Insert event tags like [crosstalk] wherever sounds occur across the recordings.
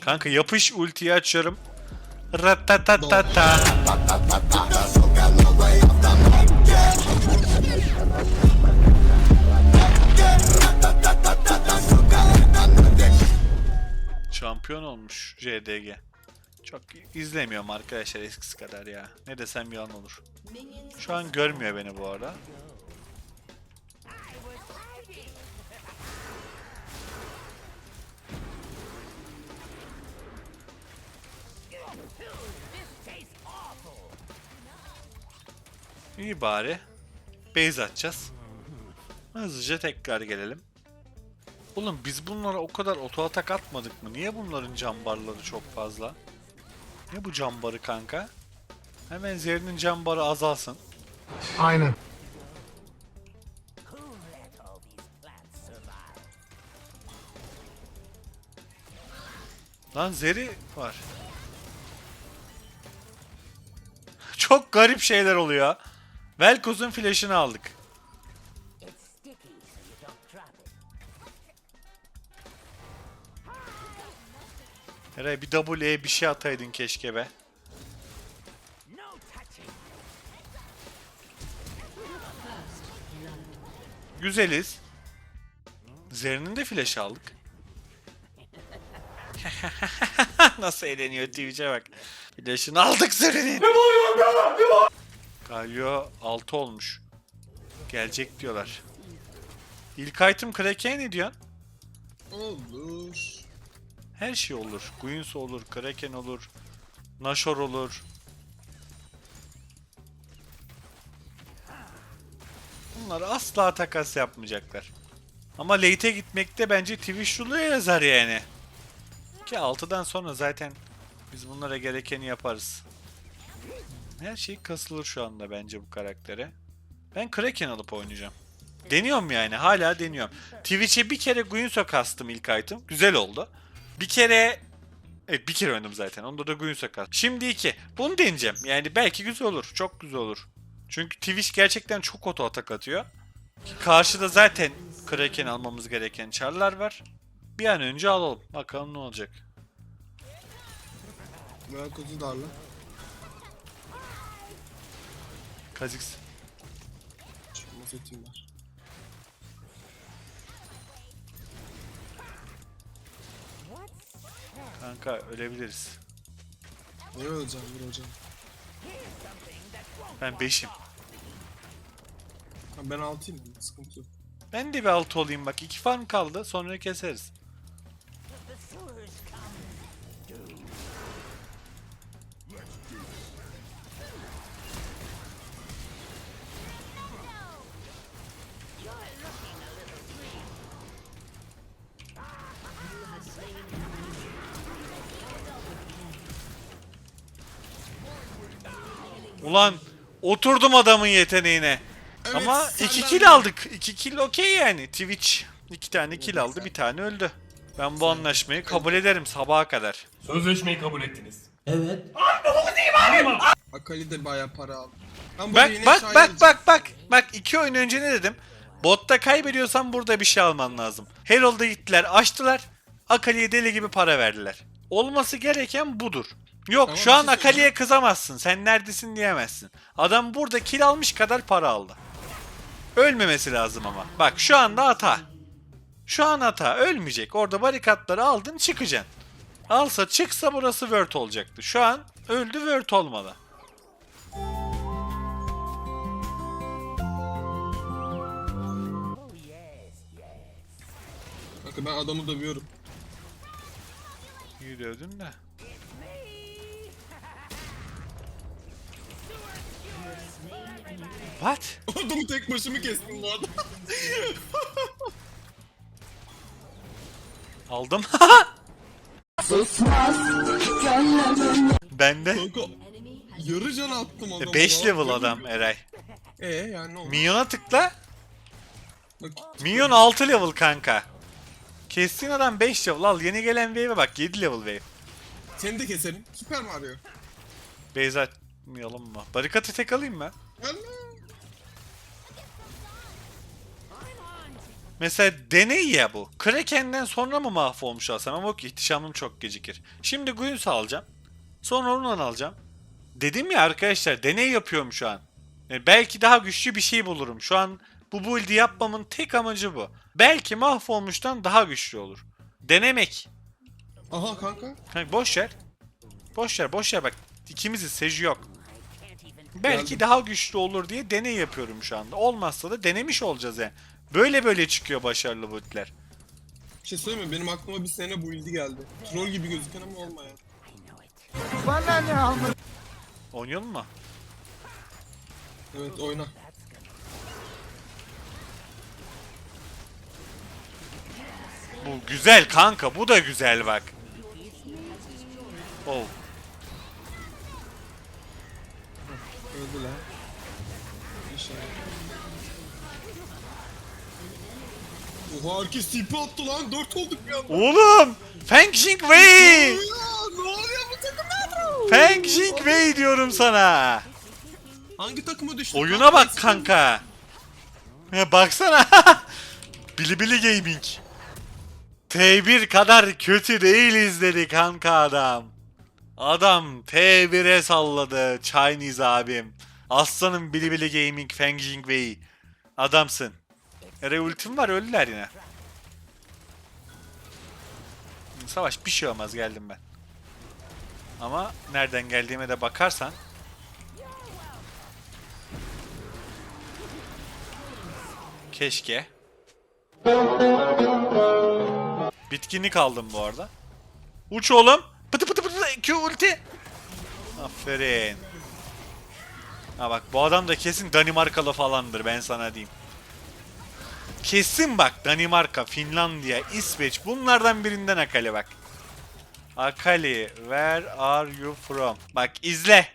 Kanka yapış ultiyi açıyorum. Ratatatata. Şampiyon olmuş JDG. Çok izlemiyorum arkadaşlar eskisi kadar ya. Ne desem yalan olur. Şu an görmüyor beni bu arada. İyi bari. Base atacağız. Hızlıca tekrar gelelim. Oğlum biz bunlara o kadar oto atak atmadık mı? Niye bunların cambarları çok fazla? Ne bu cambarı kanka? Hemen Zer'in cambarı azalsın. Aynen. Lan Zeri var. Çok garip şeyler oluyor. Velkoz'un flash'ını aldık. Eray bir W'ye bir şey ataydın keşke be. Güzeliz. Zer'in de flash aldık. [laughs] Nasıl eğleniyor Twitch'e bak. Flash'ını aldık Zer'in. Galio 6 olmuş. Gelecek diyorlar. İlk item Kraken'e ne diyorsun? Olur. Her şey olur. Guinness olur, Kraken olur, Nashor olur. Bunlar asla takas yapmayacaklar. Ama late'e gitmekte bence Twitch rule'u yazar yani. Ki 6'dan sonra zaten biz bunlara gerekeni yaparız. Her şey kasılır şu anda bence bu karaktere. Ben Kraken alıp oynayacağım. Deniyorum yani hala deniyorum. Twitch'e bir kere Guinness'o kastım ilk item. Güzel oldu. Bir kere Evet bir kere oynadım zaten. Onda da Guinness'o kastım. Şimdi iki. Bunu deneyeceğim. Yani belki güzel olur. Çok güzel olur. Çünkü Twitch gerçekten çok oto atak atıyor. Karşıda zaten Kraken almamız gereken çarlar var. Bir an önce alalım. Bakalım ne olacak. Velkoz'u darla. Kha'Zix. Çıkma setim var. Kanka ölebiliriz. Ne öleceğim bir hocam. Ben 5'im. Ha, ben altıyım. Sıkıntı yok. Ben de bir 6 olayım bak. 2 farm kaldı. Sonra keseriz. Ulan oturdum adamın yeteneğine. Ama sen 2 ben- kill aldık. 2 kill okey yani. Twitch 2 tane kill aldı, bir tane öldü. Ben bu anlaşmayı kabul ederim sabaha kadar. Sözleşmeyi kabul ettiniz. Akali de bayağı para aldı. Ben Bak bak şair- bak bak bak. Bak 2 oyun önce ne dedim? Botta kaybediyorsan burada bir şey alman lazım. Herald'a gittiler, açtılar. Akali'ye deli gibi para verdiler. Olması gereken budur. Yok Ama şu bir an şey Akali'ye söyleyeceğim. kızamazsın. Sen neredesin diyemezsin. Adam burada kill almış kadar para aldı. Ölmemesi lazım ama. Bak şu anda hata. Şu an hata. Ölmeyecek. Orada barikatları aldın çıkacaksın. Alsa çıksa burası word olacaktı. Şu an öldü word olmalı. Kanka ben adamı dövüyorum. İyi dövdün de. What? Adamı tek başımı kestim arada. Aldım. [laughs] Bende. Kanka yarı can attım adama. 5 lan. level adam Eray. Ee yani ne oldu? Minyona tıkla. Bak, Minyon 6 level kanka. Kestiğin adam 5 level. Al yeni gelen wave'e bak 7 level wave. seni de keserim. Süper Mario. Base atmayalım mı? Barikatı tek alayım mı? Mesela deney ya bu. Kraken'den sonra mı mahvolmuş alsam ama yok ihtişamım çok gecikir. Şimdi Guinsoo alacağım. Sonra ondan alacağım. Dedim ya arkadaşlar deney yapıyorum şu an. Yani belki daha güçlü bir şey bulurum. Şu an bu build'i yapmamın tek amacı bu. Belki mahvolmuştan daha güçlü olur. Denemek. Aha kanka. Hani boş ver. Boş ver, boş ver bak. İkimizin seji yok. Belki Geldim. daha güçlü olur diye deney yapıyorum şu anda. Olmazsa da denemiş olacağız yani. Böyle böyle çıkıyor başarılı build'ler. Bir şey söyleyeyim mi? Benim aklıma bir sene bu ildi geldi. Troll gibi gözüken ama olmayan. I know it. Oynayalım mı? Evet oyna. Bu güzel kanka. Bu da güzel bak. Oh. Öldü lan. İnşallah. Oha herkes TP attı lan. 4 olduk bir anda. Oğlum! Feng Jing Wei! Ne oluyor bu takımlar? Feng Jing Wei diyorum sana. Hangi takıma düştü? Oyuna bak kanka. Ya baksana. [laughs] Bilibili Gaming. T1 kadar kötü değiliz dedi kanka adam. Adam T1'e salladı Chinese abim. Aslanım Bilibili Gaming Feng Jing Wei. Adamsın. Ere ultim var öldüler yine. Savaş bir şey olmaz geldim ben. Ama nereden geldiğime de bakarsan Keşke. Bitkinlik aldım bu arada. Uç oğlum. Pıtı pıtı Q ulti. Aferin. Ha bak bu adam da kesin Danimarkalı falandır ben sana diyeyim. Kesin bak Danimarka, Finlandiya, İsveç bunlardan birinden Akali bak. Akali, where are you from? Bak izle.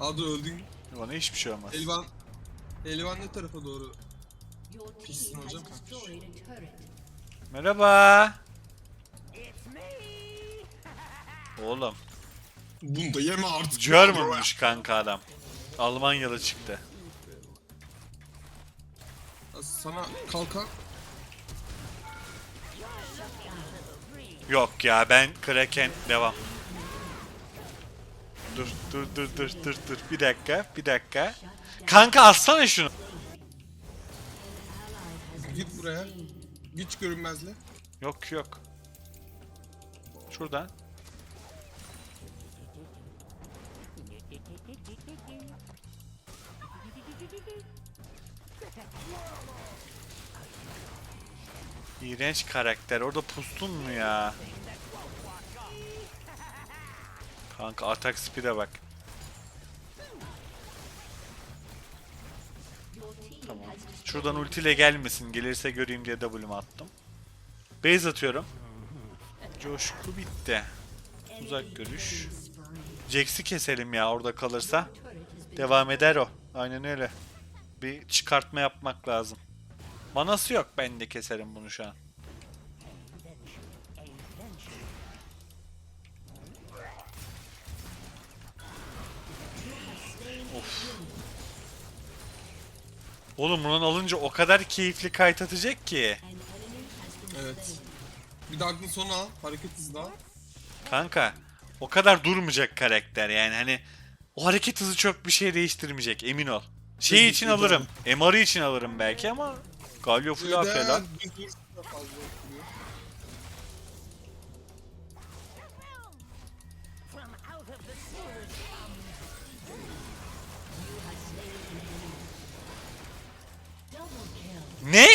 Adı öldün. Bana hiçbir şey olmaz. Elvan. Elvan ne tarafa doğru? Destroyed a turret. Merhaba. It's me. Oğlum. Bunu da yeme artık. German'mış kanka adam. Almanyalı çıktı. Sana kalkan. Yok ya ben Kraken devam. Dur dur dur dur dur dur bir dakika bir dakika. Kanka alsana şunu. Git buraya. Güç görünmezle. Yok yok. Şuradan. İğrenç karakter. Orada pustun mu ya? Kanka atak speed'e bak. Tamam. Şuradan ultiyle gelmesin. Gelirse göreyim diye W'mu attım. Base atıyorum. Coşku bitti. Uzak görüş. Jax'i keselim ya orada kalırsa. Devam eder o. Aynen öyle. Bir çıkartma yapmak lazım. Manası yok ben de keserim bunu şu an. Oğlum bunun alınca o kadar keyifli kayıt atacak ki. Evet. Bir de aklın sonu al. Hareket hızı da al. Kanka o kadar durmayacak karakter yani hani o hareket hızı çok bir şey değiştirmeyecek emin ol. Şey için alırım. MR'ı için alırım belki ama Galio full AP lan. Ne?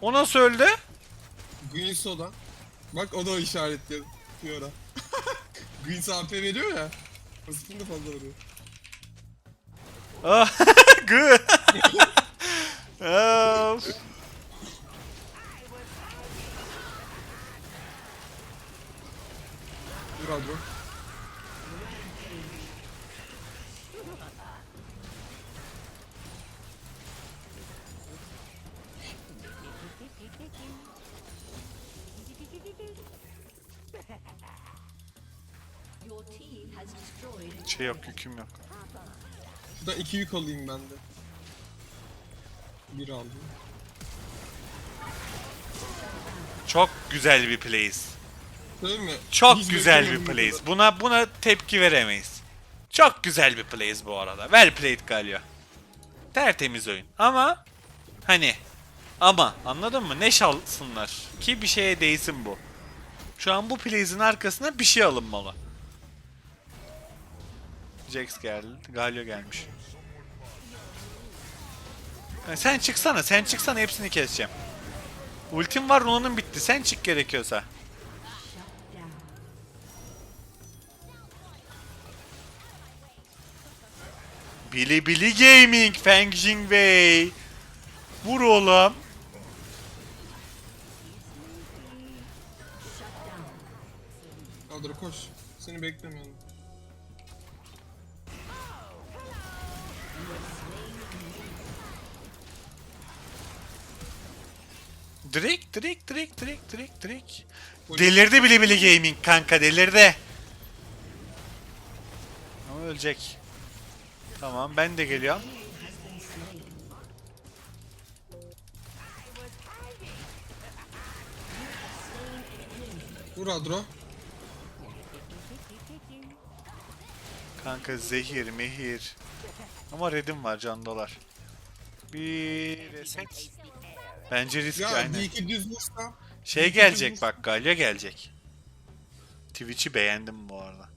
O nasıl öldü? Guinsoo'dan. Bak o da o işaretliyor. Fiora. [laughs] Guinsoo AP veriyor ya. Spin de fazla vuruyor. Ah, [laughs] Good. Şey yok yüküm yok. Şuradan iki yük alayım ben de. Bir aldım. Çok güzel bir plays. Değil mi? Çok Hiç güzel bir beklemiyordum plays. bunu. Buna buna tepki veremeyiz. Çok güzel bir plays bu arada. Well played Galio. Tertemiz oyun. Ama hani ama anladın mı? Ne şalsınlar ki bir şeye değsin bu. Şu an bu plays'in arkasına bir şey alınmalı. Jax geldi. Galio gelmiş. Ya sen çıksana, sen çıksana hepsini keseceğim. Ultim var, Runa'nın bitti. Sen çık gerekiyorsa. Bili Bili Gaming, Feng Jing Wei. Vur oğlum. Adro koş. Seni beklemiyorum. Drake, Drake, Drake, Drake, Drake, Drake. Delirdi Bili Bili Gaming kanka, delirdi. Ama ölecek. Tamam, ben de geliyorum. Vur Adro. Kanka zehir, mehir. Ama redim var, can dolar. Bir reset. Bence risk Ya aynen. bir iki düz vursa. Şey gelecek bak Galya gelecek. Twitch'i beğendim bu arada.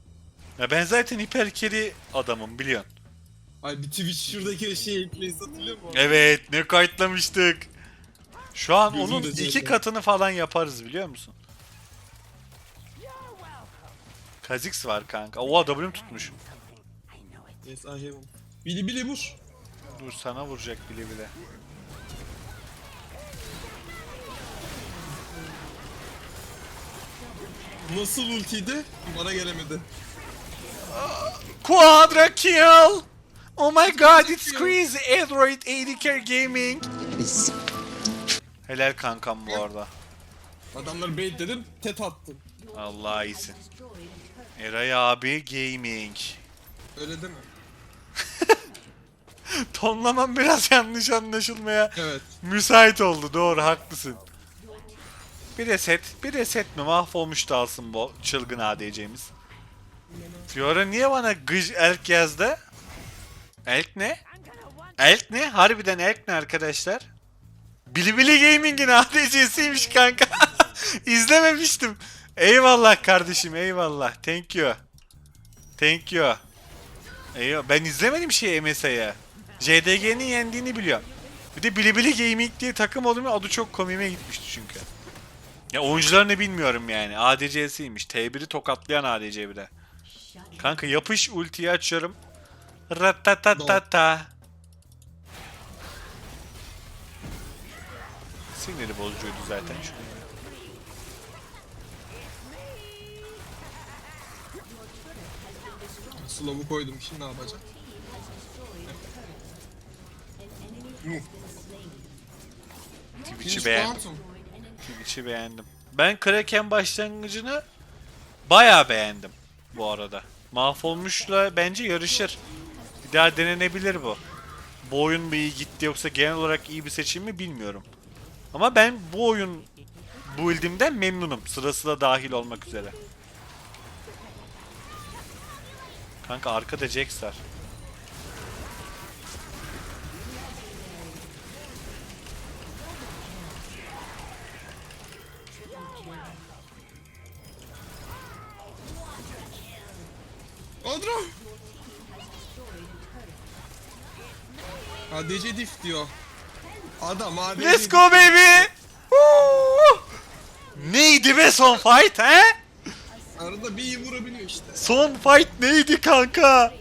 Ya ben zaten hiper carry adamım biliyorsun. Ay bir Twitch şuradaki şey plays hatırlıyor musun? Evet ne kayıtlamıştık. Şu an Gözüm onun iki sevdi. katını falan yaparız biliyor musun? Kha'Zix var kanka. Oha W'm tutmuş. Yes I have him. Bili bili vur. Dur sana vuracak bile bile. Nasıl ultiydi? Bana gelemedi. Quadra kill! Oh my god it's crazy Android 80 Gaming. Helal kankam bu arada. Adamları bait dedim, tet attım. Allah iyisin. Eray abi Gaming. Öyle deme. [laughs] Tonlamam biraz yanlış anlaşılmaya Evet. müsait oldu. Doğru haklısın. Bir reset, bir reset mi mahvolmuş da alsın bu çılgın ADC'miz. Fiora niye bana gıj elk yazdı? Elk ne? Elk ne? Harbiden elk ne arkadaşlar? Bilibili Gaming'in ADC'siymiş kanka. [laughs] İzlememiştim. Eyvallah kardeşim eyvallah. Thank you. Thank you. Eyvallah. Ben izlemedim şey MSI'ye. JDG'nin yendiğini biliyorum. Bir de Bilibili Gaming diye takım olduğum adı çok komiğime gitmişti çünkü. Ya oyuncularını bilmiyorum yani. ADC'siymiş. T1'i tokatlayan ADC bir de. Kanka yapış ultiyi açıyorum. Ratatatata. Siniri bozucuydu zaten şu. Slow'u koydum, şimdi ne yapacağım? Twitch'i beğendim. Twitch'i beğendim. Ben Kraken başlangıcını bayağı beğendim bu arada. Mahvolmuşla bence yarışır. Bir daha denenebilir bu. Bu oyun mu iyi gitti yoksa genel olarak iyi bir seçim mi bilmiyorum. Ama ben bu oyun build'imden memnunum. Sırası da dahil olmak üzere. Kanka arkada Jax var. Adro! ADC diff diyor. Adam ADC Let's go baby! Woo! Neydi be son fight he? Arada bir iyi vurabiliyor işte. Son fight neydi kanka?